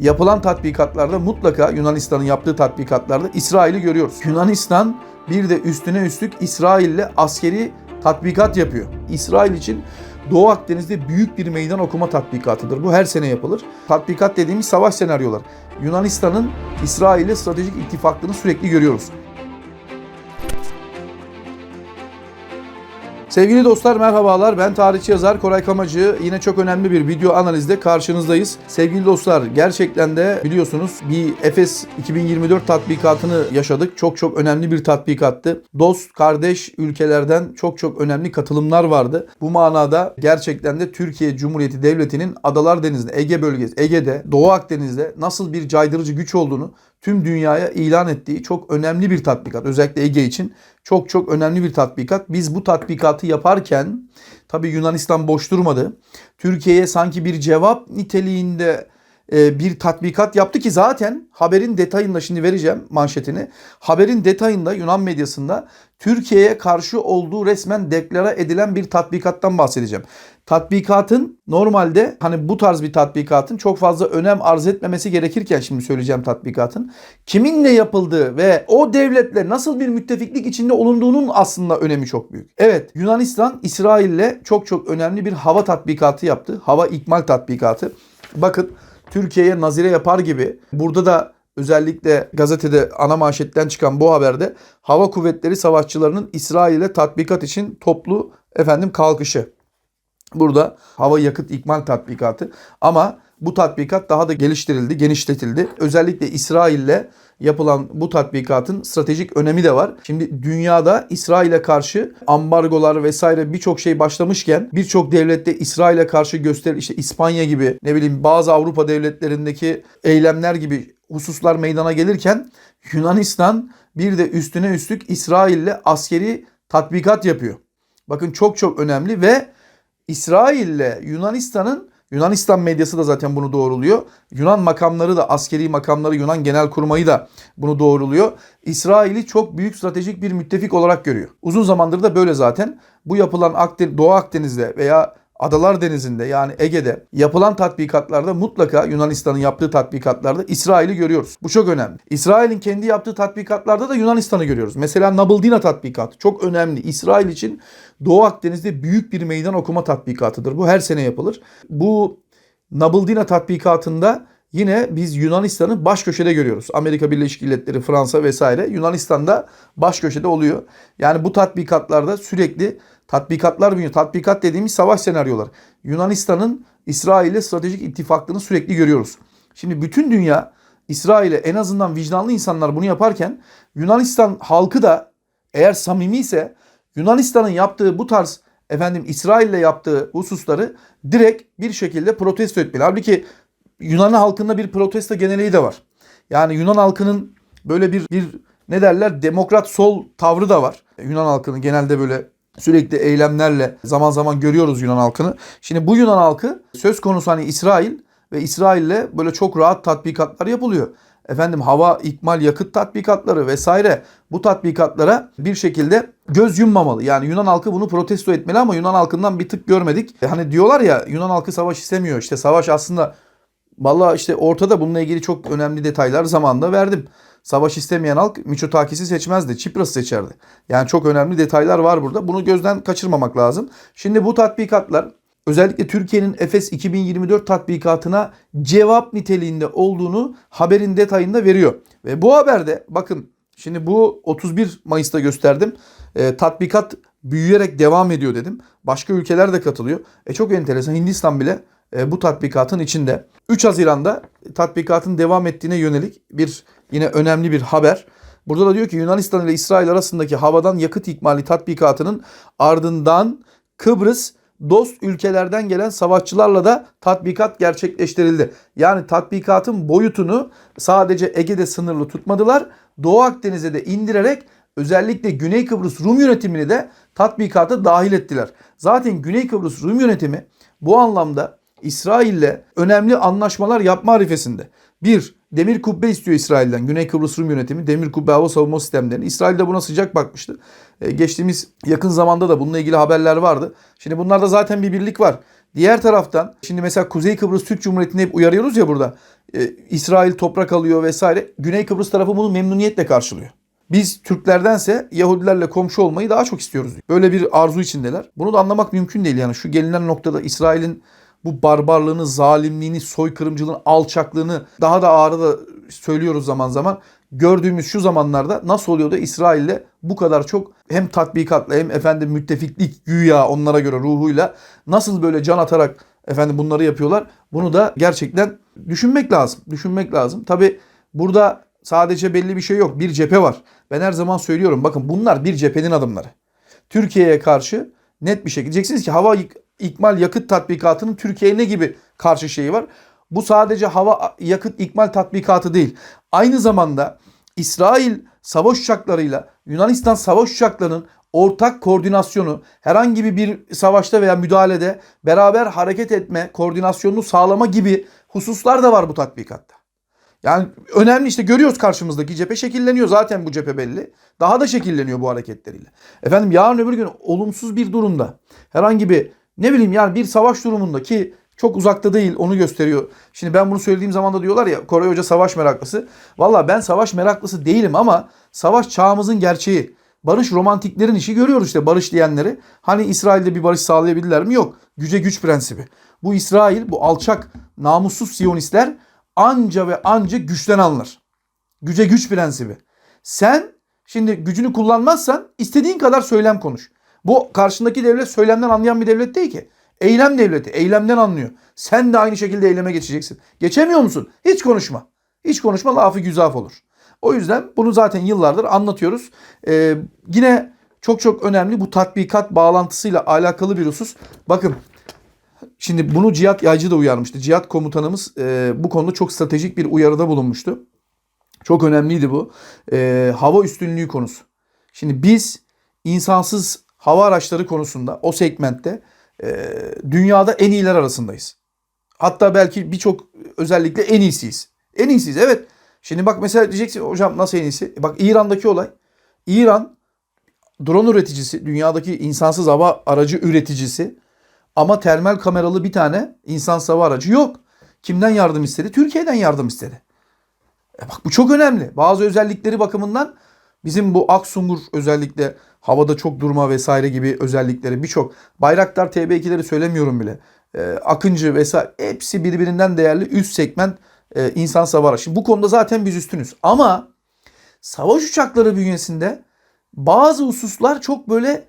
Yapılan tatbikatlarda mutlaka Yunanistan'ın yaptığı tatbikatlarda İsrail'i görüyoruz. Yunanistan bir de üstüne üstlük İsrail'le askeri tatbikat yapıyor. İsrail için Doğu Akdeniz'de büyük bir meydan okuma tatbikatıdır. Bu her sene yapılır. Tatbikat dediğimiz savaş senaryolar. Yunanistan'ın İsrail'le stratejik ittifaklığını sürekli görüyoruz. Sevgili dostlar merhabalar. Ben tarihçi yazar Koray Kamacı. Yine çok önemli bir video analizde karşınızdayız. Sevgili dostlar gerçekten de biliyorsunuz bir Efes 2024 tatbikatını yaşadık. Çok çok önemli bir tatbikattı. Dost, kardeş ülkelerden çok çok önemli katılımlar vardı. Bu manada gerçekten de Türkiye Cumhuriyeti Devleti'nin Adalar Denizi'nde, Ege bölgesi, Ege'de, Doğu Akdeniz'de nasıl bir caydırıcı güç olduğunu tüm dünyaya ilan ettiği çok önemli bir tatbikat. Özellikle Ege için çok çok önemli bir tatbikat. Biz bu tatbikatı yaparken tabii Yunanistan boş durmadı. Türkiye'ye sanki bir cevap niteliğinde bir tatbikat yaptı ki zaten haberin detayında şimdi vereceğim manşetini. Haberin detayında Yunan medyasında Türkiye'ye karşı olduğu resmen deklara edilen bir tatbikattan bahsedeceğim. Tatbikatın normalde hani bu tarz bir tatbikatın çok fazla önem arz etmemesi gerekirken şimdi söyleyeceğim tatbikatın kiminle yapıldığı ve o devletle nasıl bir müttefiklik içinde olunduğunun aslında önemi çok büyük. Evet Yunanistan İsrail'le çok çok önemli bir hava tatbikatı yaptı. Hava ikmal tatbikatı. Bakın Türkiye'ye nazire yapar gibi burada da özellikle gazetede ana manşetten çıkan bu haberde hava kuvvetleri savaşçılarının İsrail'e tatbikat için toplu efendim kalkışı. Burada hava yakıt ikmal tatbikatı ama bu tatbikat daha da geliştirildi, genişletildi. Özellikle İsrail'le yapılan bu tatbikatın stratejik önemi de var. Şimdi dünyada İsrail'e karşı ambargolar vesaire birçok şey başlamışken birçok devlette İsrail'e karşı gösteri işte İspanya gibi ne bileyim bazı Avrupa devletlerindeki eylemler gibi hususlar meydana gelirken Yunanistan bir de üstüne üstlük İsrail'le askeri tatbikat yapıyor. Bakın çok çok önemli ve İsrail'le Yunanistan'ın Yunanistan medyası da zaten bunu doğruluyor. Yunan makamları da askeri makamları Yunan genel kurmayı da bunu doğruluyor. İsrail'i çok büyük stratejik bir müttefik olarak görüyor. Uzun zamandır da böyle zaten. Bu yapılan Akden Doğu Akdeniz'de veya Adalar Denizi'nde yani Ege'de yapılan tatbikatlarda mutlaka Yunanistan'ın yaptığı tatbikatlarda İsrail'i görüyoruz. Bu çok önemli. İsrail'in kendi yaptığı tatbikatlarda da Yunanistan'ı görüyoruz. Mesela Nabıldina tatbikatı çok önemli. İsrail için Doğu Akdeniz'de büyük bir meydan okuma tatbikatıdır. Bu her sene yapılır. Bu Nabıldina tatbikatında yine biz Yunanistan'ı baş köşede görüyoruz. Amerika Birleşik Devletleri, Fransa vesaire Yunanistan'da baş köşede oluyor. Yani bu tatbikatlarda sürekli tatbikatlar biniyor. Tatbikat dediğimiz savaş senaryolar. Yunanistan'ın İsrail'le stratejik ittifaklığını sürekli görüyoruz. Şimdi bütün dünya İsrail'e en azından vicdanlı insanlar bunu yaparken Yunanistan halkı da eğer samimi ise Yunanistan'ın yaptığı bu tarz efendim İsrail'le yaptığı hususları direkt bir şekilde protesto etmeli. Halbuki Yunan halkında bir protesto geneliği de var. Yani Yunan halkının böyle bir bir ne derler demokrat sol tavrı da var. Yunan halkının genelde böyle sürekli eylemlerle zaman zaman görüyoruz Yunan halkını. Şimdi bu Yunan halkı söz konusu hani İsrail ve İsrail'le böyle çok rahat tatbikatlar yapılıyor. Efendim hava ikmal yakıt tatbikatları vesaire bu tatbikatlara bir şekilde göz yummamalı. Yani Yunan halkı bunu protesto etmeli ama Yunan halkından bir tık görmedik. E Hani diyorlar ya Yunan halkı savaş istemiyor. İşte savaş aslında Valla işte ortada bununla ilgili çok önemli detaylar zamanında verdim. Savaş istemeyen halk Miçotakis'i seçmezdi. Çipras'ı seçerdi. Yani çok önemli detaylar var burada. Bunu gözden kaçırmamak lazım. Şimdi bu tatbikatlar özellikle Türkiye'nin Efes 2024 tatbikatına cevap niteliğinde olduğunu haberin detayında veriyor. Ve bu haberde bakın şimdi bu 31 Mayıs'ta gösterdim. E, tatbikat büyüyerek devam ediyor dedim. Başka ülkeler de katılıyor. E çok enteresan Hindistan bile bu tatbikatın içinde. 3 Haziran'da tatbikatın devam ettiğine yönelik bir yine önemli bir haber. Burada da diyor ki Yunanistan ile İsrail arasındaki havadan yakıt ikmali tatbikatının ardından Kıbrıs dost ülkelerden gelen savaşçılarla da tatbikat gerçekleştirildi. Yani tatbikatın boyutunu sadece Ege'de sınırlı tutmadılar. Doğu Akdeniz'e de indirerek özellikle Güney Kıbrıs Rum yönetimini de tatbikata dahil ettiler. Zaten Güney Kıbrıs Rum yönetimi bu anlamda İsrail'le önemli anlaşmalar yapma arifesinde. Bir, demir kubbe istiyor İsrail'den. Güney Kıbrıs Rum yönetimi demir kubbe hava savunma sistemlerini. İsrail de buna sıcak bakmıştı. E, geçtiğimiz yakın zamanda da bununla ilgili haberler vardı. Şimdi bunlarda zaten bir birlik var. Diğer taraftan şimdi mesela Kuzey Kıbrıs Türk Cumhuriyeti'ni hep uyarıyoruz ya burada. Ee, İsrail toprak alıyor vesaire. Güney Kıbrıs tarafı bunu memnuniyetle karşılıyor. Biz Türklerdense Yahudilerle komşu olmayı daha çok istiyoruz. Böyle bir arzu içindeler. Bunu da anlamak mümkün değil yani. Şu gelinen noktada İsrail'in bu barbarlığını, zalimliğini, soykırımcılığını, alçaklığını daha da ağrı da söylüyoruz zaman zaman. Gördüğümüz şu zamanlarda nasıl oluyor da İsrail'le bu kadar çok hem tatbikatla hem efendim müttefiklik güya onlara göre ruhuyla nasıl böyle can atarak efendim bunları yapıyorlar. Bunu da gerçekten düşünmek lazım. Düşünmek lazım. Tabi burada sadece belli bir şey yok. Bir cephe var. Ben her zaman söylüyorum bakın bunlar bir cephenin adımları. Türkiye'ye karşı net bir şekilde diyeceksiniz ki hava ikmal yakıt tatbikatının Türkiye'ye ne gibi karşı şeyi var? Bu sadece hava yakıt ikmal tatbikatı değil. Aynı zamanda İsrail savaş uçaklarıyla Yunanistan savaş uçaklarının ortak koordinasyonu herhangi bir, savaşta veya müdahalede beraber hareket etme koordinasyonunu sağlama gibi hususlar da var bu tatbikatta. Yani önemli işte görüyoruz karşımızdaki cephe şekilleniyor zaten bu cephe belli. Daha da şekilleniyor bu hareketleriyle. Efendim yarın öbür gün olumsuz bir durumda herhangi bir ne bileyim yani bir savaş durumunda ki çok uzakta değil onu gösteriyor. Şimdi ben bunu söylediğim zaman da diyorlar ya Koray Hoca savaş meraklısı. Valla ben savaş meraklısı değilim ama savaş çağımızın gerçeği. Barış romantiklerin işi görüyoruz işte barış diyenleri. Hani İsrail'de bir barış sağlayabildiler mi? Yok. Güce güç prensibi. Bu İsrail, bu alçak, namussuz Siyonistler anca ve anca güçten alınır. Güce güç prensibi. Sen şimdi gücünü kullanmazsan istediğin kadar söylem konuş. Bu karşındaki devlet söylemden anlayan bir devlet değil ki. Eylem devleti. Eylemden anlıyor. Sen de aynı şekilde eyleme geçeceksin. Geçemiyor musun? Hiç konuşma. Hiç konuşma lafı güzaf olur. O yüzden bunu zaten yıllardır anlatıyoruz. Ee, yine çok çok önemli bu tatbikat bağlantısıyla alakalı bir husus. Bakın şimdi bunu Cihat Yaycı da uyarmıştı. Cihat komutanımız e, bu konuda çok stratejik bir uyarıda bulunmuştu. Çok önemliydi bu. Ee, hava üstünlüğü konusu. Şimdi biz insansız hava araçları konusunda o segmentte e, dünyada en iyiler arasındayız. Hatta belki birçok özellikle en iyisiyiz. En iyisiyiz evet. Şimdi bak mesela diyeceksin hocam nasıl en iyisi? Bak İran'daki olay. İran drone üreticisi, dünyadaki insansız hava aracı üreticisi ama termal kameralı bir tane insansız hava aracı yok. Kimden yardım istedi? Türkiye'den yardım istedi. E bak bu çok önemli. Bazı özellikleri bakımından bizim bu Aksungur özellikle havada çok durma vesaire gibi özellikleri birçok. Bayraktar TB2'leri söylemiyorum bile. E, Akıncı vesaire hepsi birbirinden değerli üst segment e, insan savar. Şimdi bu konuda zaten biz üstünüz. Ama savaş uçakları bünyesinde bazı hususlar çok böyle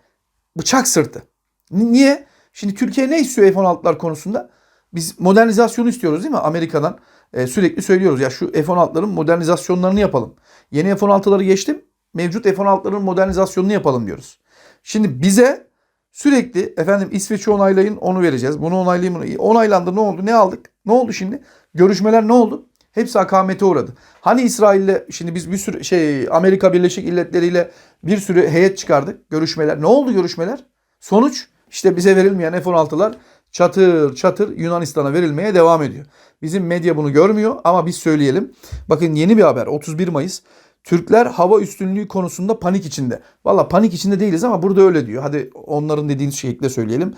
bıçak sırtı. Ni- Niye? Şimdi Türkiye ne istiyor F-16'lar konusunda? Biz modernizasyonu istiyoruz değil mi? Amerika'dan e, sürekli söylüyoruz. Ya şu F-16'ların modernizasyonlarını yapalım. Yeni F-16'ları geçtim. Mevcut F-16'ların modernizasyonunu yapalım diyoruz. Şimdi bize sürekli efendim İsveç'i onaylayın onu vereceğiz. Bunu onaylayın bunu. Onaylandı ne oldu? Ne aldık? Ne oldu şimdi? Görüşmeler ne oldu? Hepsi akamete uğradı. Hani İsrail'le şimdi biz bir sürü şey Amerika Birleşik Milletleri ile bir sürü heyet çıkardık. Görüşmeler. Ne oldu görüşmeler? Sonuç işte bize verilmeyen F-16'lar çatır çatır Yunanistan'a verilmeye devam ediyor. Bizim medya bunu görmüyor ama biz söyleyelim. Bakın yeni bir haber 31 Mayıs. Türkler hava üstünlüğü konusunda panik içinde. Valla panik içinde değiliz ama burada öyle diyor. Hadi onların dediğiniz şekilde söyleyelim.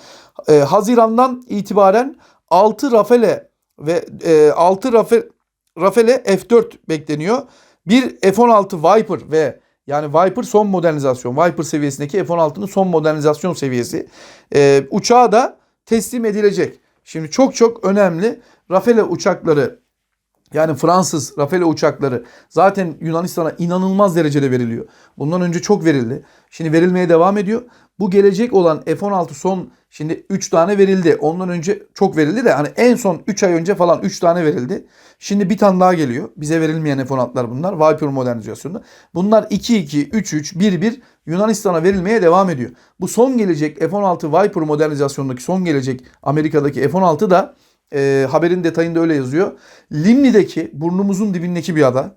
Ee, Haziran'dan itibaren 6 Rafale ve e, 6 Rafe, Rafale F4 bekleniyor. Bir F-16 Viper ve yani Viper son modernizasyon. Viper seviyesindeki F-16'nın son modernizasyon seviyesi. Ee, uçağa da teslim edilecek. Şimdi çok çok önemli Rafale uçakları yani Fransız Rafale uçakları zaten Yunanistan'a inanılmaz derecede veriliyor. Bundan önce çok verildi. Şimdi verilmeye devam ediyor. Bu gelecek olan F-16 son şimdi 3 tane verildi. Ondan önce çok verildi de hani en son 3 ay önce falan 3 tane verildi. Şimdi bir tane daha geliyor. Bize verilmeyen F-16'lar bunlar. Viper modernizasyonunda. Bunlar 2-2, 3-3, 1-1 Yunanistan'a verilmeye devam ediyor. Bu son gelecek F-16 Viper modernizasyonundaki son gelecek Amerika'daki F-16 da e, haberin detayında öyle yazıyor. Limni'deki burnumuzun dibindeki bir ada.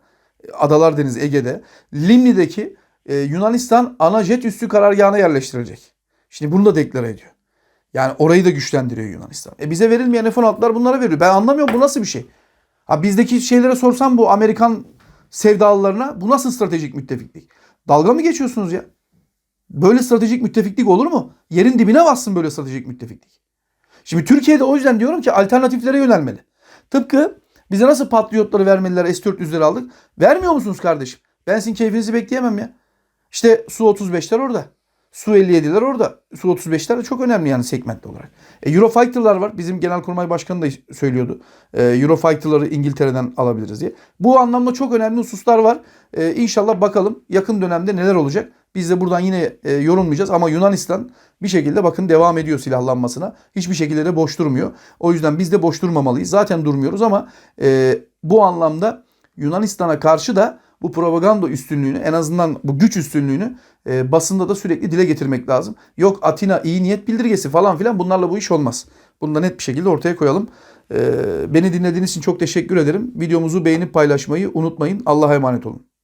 Adalar Denizi Ege'de. Limni'deki e, Yunanistan ana jet üssü karargahına yerleştirilecek. Şimdi bunu da deklare ediyor. Yani orayı da güçlendiriyor Yunanistan. E bize verilmeyen F-16'lar bunlara veriyor. Ben anlamıyorum bu nasıl bir şey? Ha bizdeki şeylere sorsam bu Amerikan sevdalılarına bu nasıl stratejik müttefiklik? Dalga mı geçiyorsunuz ya? Böyle stratejik müttefiklik olur mu? Yerin dibine bassın böyle stratejik müttefiklik. Şimdi Türkiye'de o yüzden diyorum ki alternatiflere yönelmeli. Tıpkı bize nasıl patriotları vermeliler S-400'leri aldık. Vermiyor musunuz kardeşim? Ben sizin keyfinizi bekleyemem ya. İşte Su-35'ler orada. Su-57'ler orada. Su-35'ler de çok önemli yani segment olarak. E, Eurofighter'lar var. Bizim Genelkurmay Başkanı da söylüyordu. E, Eurofighter'ları İngiltere'den alabiliriz diye. Bu anlamda çok önemli hususlar var. E, inşallah bakalım yakın dönemde neler olacak. Biz de buradan yine e, yorumlayacağız ama Yunanistan bir şekilde bakın devam ediyor silahlanmasına. Hiçbir şekilde de boş durmuyor. O yüzden biz de boş durmamalıyız. Zaten durmuyoruz ama e, bu anlamda Yunanistan'a karşı da bu propaganda üstünlüğünü en azından bu güç üstünlüğünü e, basında da sürekli dile getirmek lazım. Yok Atina iyi niyet bildirgesi falan filan bunlarla bu iş olmaz. Bunu da net bir şekilde ortaya koyalım. E, beni dinlediğiniz için çok teşekkür ederim. Videomuzu beğenip paylaşmayı unutmayın. Allah'a emanet olun.